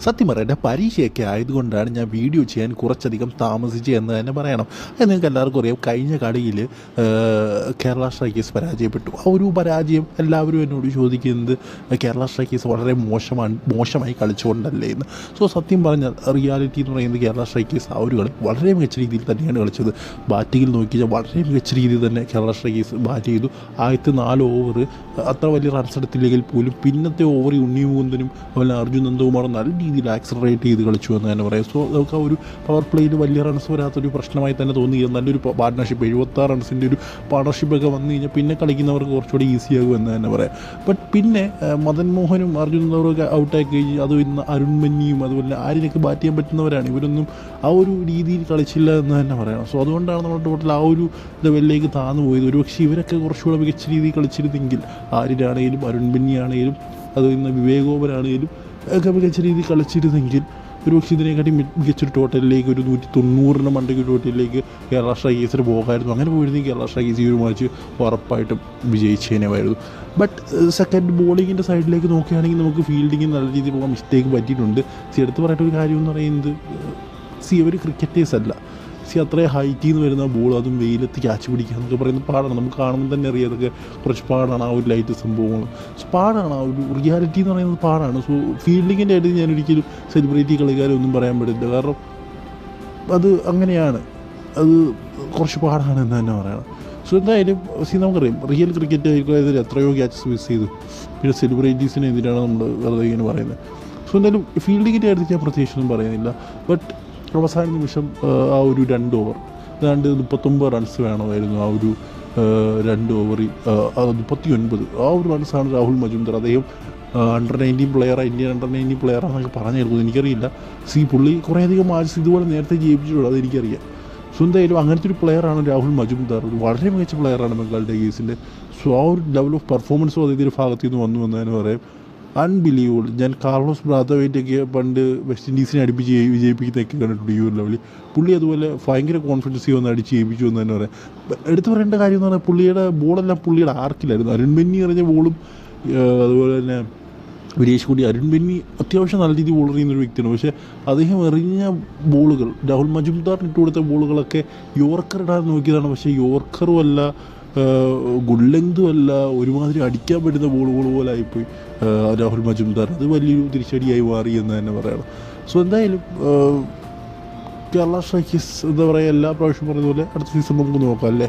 സത്യം പറയട്ടെ പരീക്ഷയൊക്കെ ആയതുകൊണ്ടാണ് ഞാൻ വീഡിയോ ചെയ്യാൻ കുറച്ചധികം താമസിച്ചു എന്ന് തന്നെ പറയണം. അത് നിങ്ങൾക്ക് എല്ലാവർക്കും അറിയാം കഴിഞ്ഞ കളിയിൽ കേരള സ്ട്രൈക്കേഴ്സ് പരാജയപ്പെട്ടു. ആ ഒരു പരാജയം എല്ലാവരും എന്നോട് ചോദിക്കുന്നത് കേരള സ്ട്രൈക്കേഴ്സ് വളരെ മോശമാണ് മോശമായി കളിച്ചുകൊണ്ടല്ലേ എന്ന്. സോ സത്യം പറഞ്ഞാൽ റിയാലിറ്റി എന്ന് പറയുന്നത് കേരള സ്ട്രൈക്കേഴ്സ് ആ ഒരു കളി വളരെ മികച്ച രീതിയിൽ തന്നെയാണ് കളിച്ചത്. ബാറ്റിങ്ങിൽ നോക്കിയാൽ വളരെ മികച്ച രീതിയിൽ തന്നെ കേരള സ്ട്രൈക്കേഴ്സ് ബാറ്റ് ചെയ്തു. ആദ്യത്തെ നാല് ഓവർ അത്ര വലിയ റൺസ് എടുത്തില്ലെങ്കിൽ പോലും പിന്നത്തെ ഓവർ ഉണ്ണി മുകുന്ദനും അതുപോലെ അർജുൻ നന്ദകുമാറും നല്ല രീതിയിൽ ആക്സലറേറ്റ് ചെയ്ത് കളിച്ചു എന്ന് തന്നെ പറയാം. സോ നമുക്ക് ആ ഒരു പവർ പ്ലേയിൽ വലിയ റൺസ് വരാത്തൊരു പ്രശ്നമായി തന്നെ തോന്നി. നല്ലൊരു പാർട്ട്ണർഷിപ്പ് എഴുപത്താറ് റൺസിന്റെ ഒരു പാർട്ണർഷിപ്പൊക്കെ വന്നു കഴിഞ്ഞാൽ പിന്നെ കളിക്കുന്നവർക്ക് കുറച്ചുകൂടി ഈസിയാകും എന്ന് തന്നെ പറയാം. ബട്ട് പിന്നെ മദൻ മോഹനും അർജുൻ ഒക്കെ ഔട്ടായി കഴിഞ്ഞ് അത് ഇന്ന് അരുൺമന്യും അതുപോലെ ആരിനൊക്കെ ബാറ്റ് ചെയ്യാൻ പറ്റുന്നവരാണ്. ഇവരൊന്നും ആ ഒരു രീതിയിൽ കളിച്ചില്ല എന്ന് തന്നെ പറയണം സോ അതുകൊണ്ടാണ് നമ്മൾ ടോട്ടൽ ആ ഒരു ലെവലിലേക്ക് താന്നു പോയത്. ഒരുപക്ഷെ ഇവരൊക്കെ കുറച്ചുകൂടെ മികച്ച രീതിയിൽ കളിച്ചിരുന്നെങ്കിൽ ആര്യനാണെങ്കിലും അരുൺ ബിന്നിയാണെങ്കിലും അത് ഇന്ന് വിവേകോപരാണേലും ഒക്കെ മികച്ച രീതിയിൽ കളിച്ചിരുന്നെങ്കിൽ ഒരു പക്ഷേ ഇതിനെക്കാട്ടി മികച്ചൊരു ടോട്ടലിലേക്ക് ഒരു നൂറ്റി തൊണ്ണൂറിന് മണ്ടയ്ക്ക് ഒരു ടോട്ടലിലേക്ക് കേരള സ്ട്രൈക്കേഴ്സിന് പോകായിരുന്നു. അങ്ങനെ പോയിരുന്നെങ്കിൽ കേരള സ്ട്രൈക്കേഴ്സ് ഈ ഒരു മാച്ച് ഉറപ്പായിട്ടും വിജയിച്ചേനെമായിരുന്നു ബട്ട് സെക്കൻഡ് ബോളിങ്ങിന്റെ സൈഡിലേക്ക് നോക്കുകയാണെങ്കിൽ നമുക്ക് ഫീൽഡിങ്ങിന് നല്ല രീതിയിൽ പോകാൻ മിസ്റ്റേക്ക് പറ്റിയിട്ടുണ്ട്. സി എടുത്ത് പറയേണ്ട ഒരു കാര്യം എന്ന് പറയുന്നത് സി അവർ ക്രിക്കറ്റേഴ്സ് അല്ല. സി അത്രയും ഹൈറ്റിൽ നിന്ന് വരുന്ന ബോൾ അതും വെയിലത്ത് ക്യാച്ച് പിടിക്കുക എന്നൊക്കെ പറയുന്നത് പാടാണ്. നമുക്ക് കാണുമ്പോൾ തന്നെ അറിയാം അതൊക്കെ കുറച്ച് പാടാണ് ആ ഒരു ലൈറ്റ് സംഭവങ്ങൾ. സോ പാടാണ് ആ ഒരു റിയാലിറ്റി എന്ന് പറയുന്നത് പാടാണ്. സോ ഫീൽഡിങ്ങിന്റെ ഇടയിൽ ഞാൻ ഒരിക്കലും സെലിബ്രിറ്റി കളിക്കാരൊന്നും പറയാൻ പറ്റില്ല കാരണം അത് അങ്ങനെയാണ്. അത് കുറച്ച് പാടാണ് എന്ന് തന്നെ പറയണം. സോ എന്തായാലും സി നമുക്കറിയാം. റിയൽ ക്രിക്കറ്റ് ആയിരിക്കും. എത്രയോ ക്യാച്ചസ് മിസ് ചെയ്തു. പിന്നെ സെലിബ്രിറ്റീസിനെതിരാണ് നമ്മൾ വെറുതെ ഇങ്ങനെ പറയുന്നത്. സോ എന്തായാലും ഫീൽഡിങ്ങിന്റെ അടുത്ത് ഞാൻ പ്രത്യേകിച്ചൊന്നും പറയുന്നില്ല. ബട്ട് അവസാന നിമിഷം ആ, ഒരു രണ്ട് ഓവർ ഏതാണ്ട് മുപ്പത്തൊമ്പത് റൺസ് വേണമായിരുന്നു ആ ഒരു രണ്ട് ഓവറിൽ മുപ്പത്തി ഒൻപത് ആ ഒരു റൺസാണ് രാഹുൽ മജുംദർ അദ്ദേഹം under nineteen player Indian under nineteen player എന്നൊക്കെ പറഞ്ഞു കേൾക്കുന്നത് എനിക്കറിയില്ല. സി പുള്ളി കുറേയധികം മാച്ച് ഇതുപോലെ നേരത്തെ ജയിപ്പിച്ചിട്ടുള്ളൂ അതെനിക്കറിയാം സോ എന്തായാലും അങ്ങനത്തെ ഒരു പ്ലെയറാണ് രാഹുൽ മജുംദാർ. വളരെ മികച്ച പ്ലെയറാണ് ബംഗാൾ ടൈഗേഴ്സിന്റെ സോ ആ ഒരു ലെവൽ ഓഫ് പെർഫോമൻസും അദ്ദേഹത്തിന്റെ ഭാഗത്തു നിന്ന് വന്നു എന്ന് തന്നെ പറയാം. അൺബിലീവബിൾ ഞാൻ കാർലോസ് ബ്രാത്തവൈറ്റൊക്കെ പണ്ട് വെസ്റ്റ് ഇൻഡീസിനെ അടുപ്പിച്ച് ജയി- വിജയിപ്പിക്കുന്നതൊക്കെ കണ്ടിട്ടുണ്ട് യു ലെവലിൽ പുള്ളി അതുപോലെ ഭയങ്കര കോൺഫിഡൻസ് വന്ന് അടിച്ച് ജയിപ്പിച്ചു എന്ന് തന്നെ പറയാം. എടുത്തു പറയേണ്ട കാര്യം എന്ന് പറഞ്ഞാൽ പുള്ളിയുടെ ബോളെല്ലാം പുള്ളിയുടെ ആർക്കിലായിരുന്നു അരുൺ ബെന്നി എറിഞ്ഞ ബോളും അതുപോലെ തന്നെ വിരേഷ് കുടി അരുൺ ബെന്നി അത്യാവശ്യം നല്ല രീതിയിൽ ബോൾ എറിയുന്ന ഒരു വ്യക്തിയാണ്. പക്ഷേ അദ്ദേഹം എറിഞ്ഞ ബോളുകൾ രാഹുൽ മജുംദാറിന് ഇട്ട് കൊടുത്ത ബോളുകളൊക്കെ യോർക്കർ ഇടാൻ നോക്കിയതാണ്. പക്ഷേ യോർക്കറും അല്ല ഗുഡ് ലെങ്തും അല്ല ഒരുമാതിരി അടിക്കാൻ പറ്റുന്ന ബോളുകൾ പോലെ ആയിപ്പോയി. രാഹുൽ മജുംദാർ അത് വലിയൊരു തിരിച്ചടിയായി മാറി എന്ന് തന്നെ പറയണം സോ എന്തായാലും കേരള സ്ട്രൈക്കേഴ്സ് എന്താ പറയുക എല്ലാ പ്രാവശ്യം പറഞ്ഞതുപോലെ അടുത്ത സീസൺ നമുക്ക് നോക്കാം അല്ലേ?